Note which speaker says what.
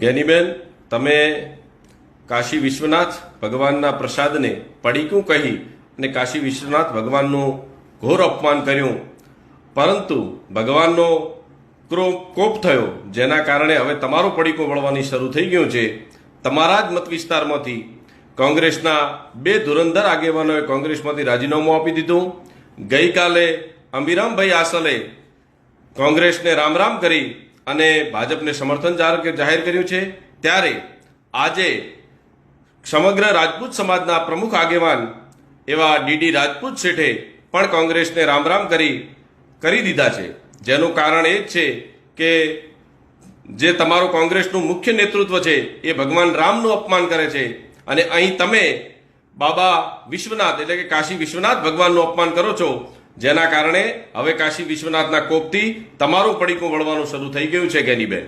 Speaker 1: જ્ઞાનીબેન તમે કાશી વિશ્વનાથ ભગવાનના પ્રસાદને પડીકું કહી અને કાશી વિશ્વનાથ ભગવાનનું ઘોર અપમાન કર્યું. પરંતુ ભગવાનનો ક્રો, કોપ થયો, જેના કારણે હવે તમારો પડીકો વળવાની શરૂ થઈ ગયું છે. તમારા જ મત વિસ્તારમાંથી કોંગ્રેસના બે ધુરંધર આગેવાનોએ કોંગ્રેસમાંથી રાજીનામું આપી દીધું. ગઈકાલે અમીરામભાઈ આસલે કોંગ્રેસને રામ રામ કરી અને ભાજપને સમર્થન જાહેર કર્યું છે. ત્યારે આજે સમગ્ર રાજપૂત સમાજના પ્રમુખ આગેવાન એવા ડીડી રાજપૂત શેઠે પણ કોંગ્રેસને રામ રામ કરી કરી દીધા છે. જેનું કારણ એ જ છે કે જે તમારું કોંગ્રેસનું મુખ્ય નેતૃત્વ છે, એ ભગવાન રામનું અપમાન કરે છે. અને અહીં તમે બાબા વિશ્વનાથ, એટલે કે કાશી વિશ્વનાથ ભગવાનનું અપમાન કરો છો જેના કારણે હવે કાશી વિશ્વનાથના કોપથી તમારું પડીકું વળવાનું શરૂ થઈ ગયું છે ગેનીબેન.